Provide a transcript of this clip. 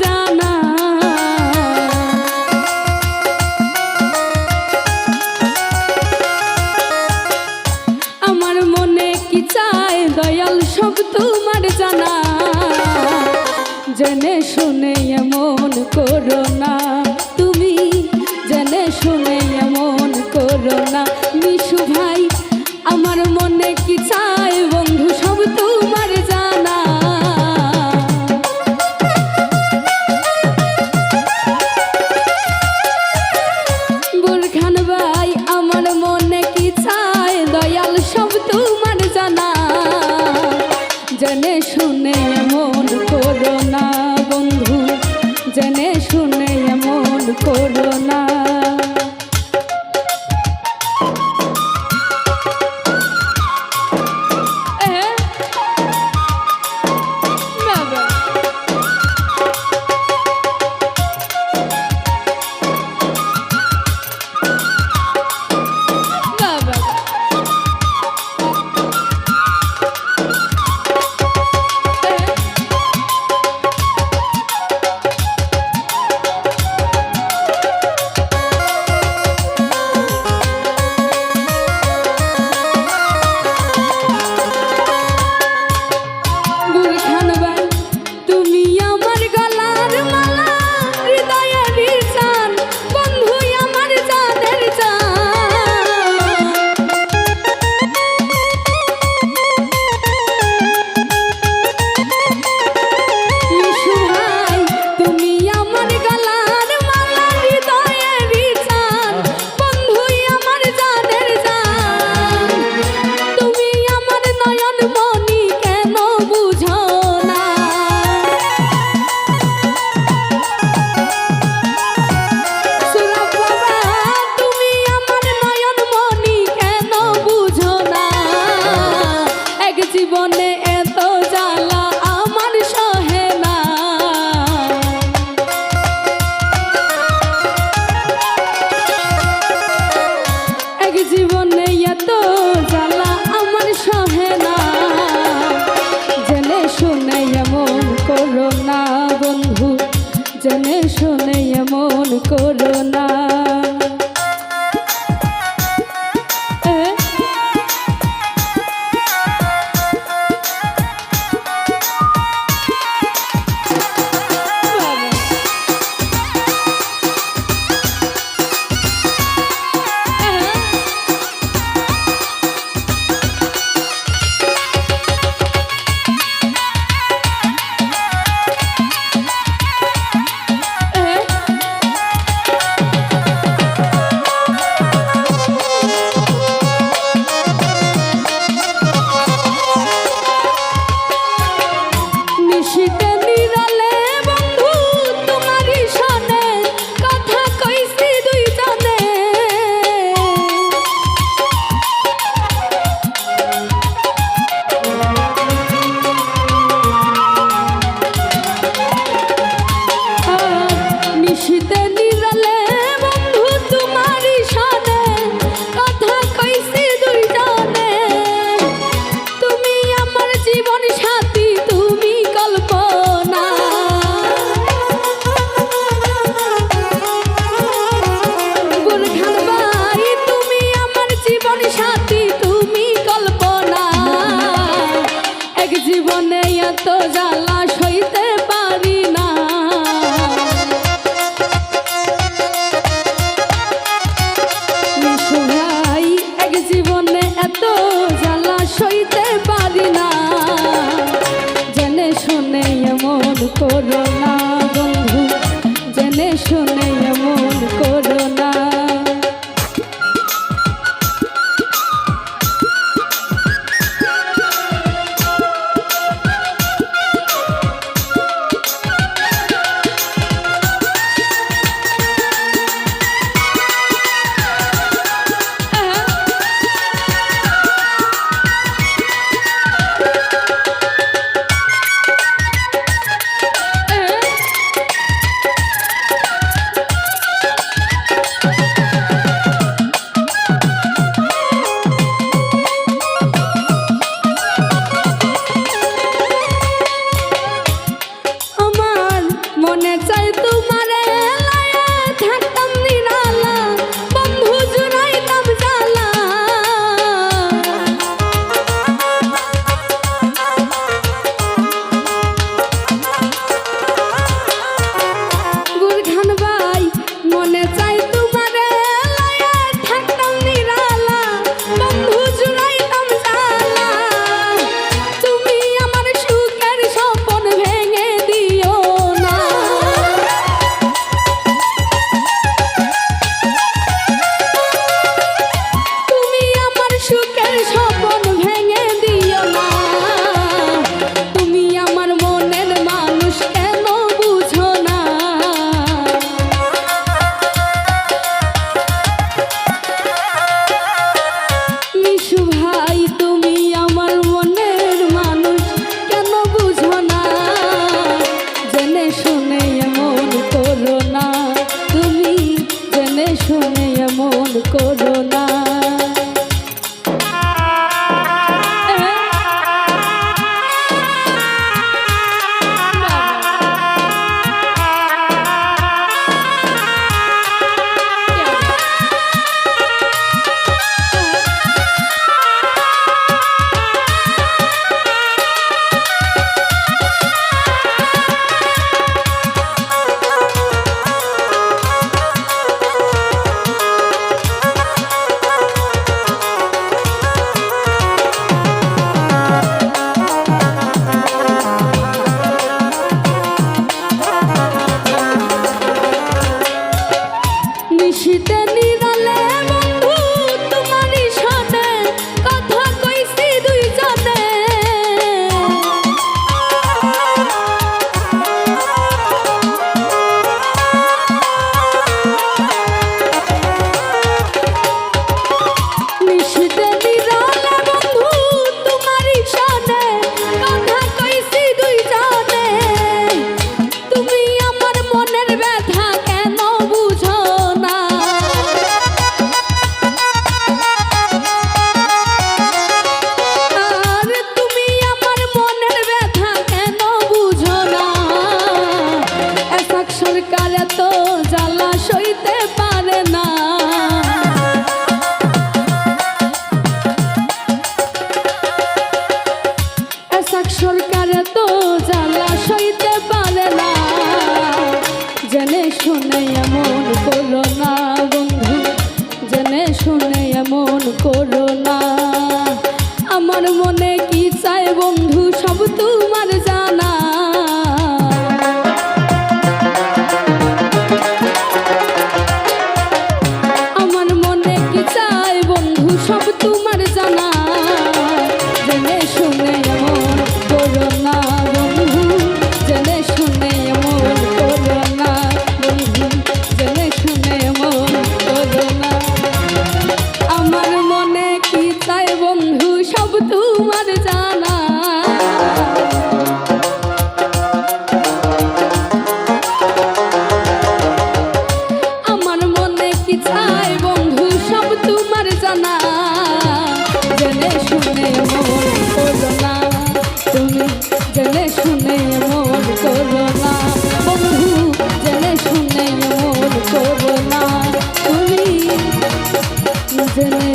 জানা। আমার মনে দয়াল জানা? জেনে শুনে এমন করোনা শুনে এমন করো না। এক জীবনে এত জ্বালা সইতে পারি না। ভাই এক জীবনে এত জ্বালা সইতে পারি না। জেনে শুনে এমন করো না বন্ধু, জেনে শুনে মন করো না। আমার মনে কি চায় বন্ধু সব তুই জেনে শুনে মন করো না। বন্ধু জেনে শুনে মন করো তুমি জেনে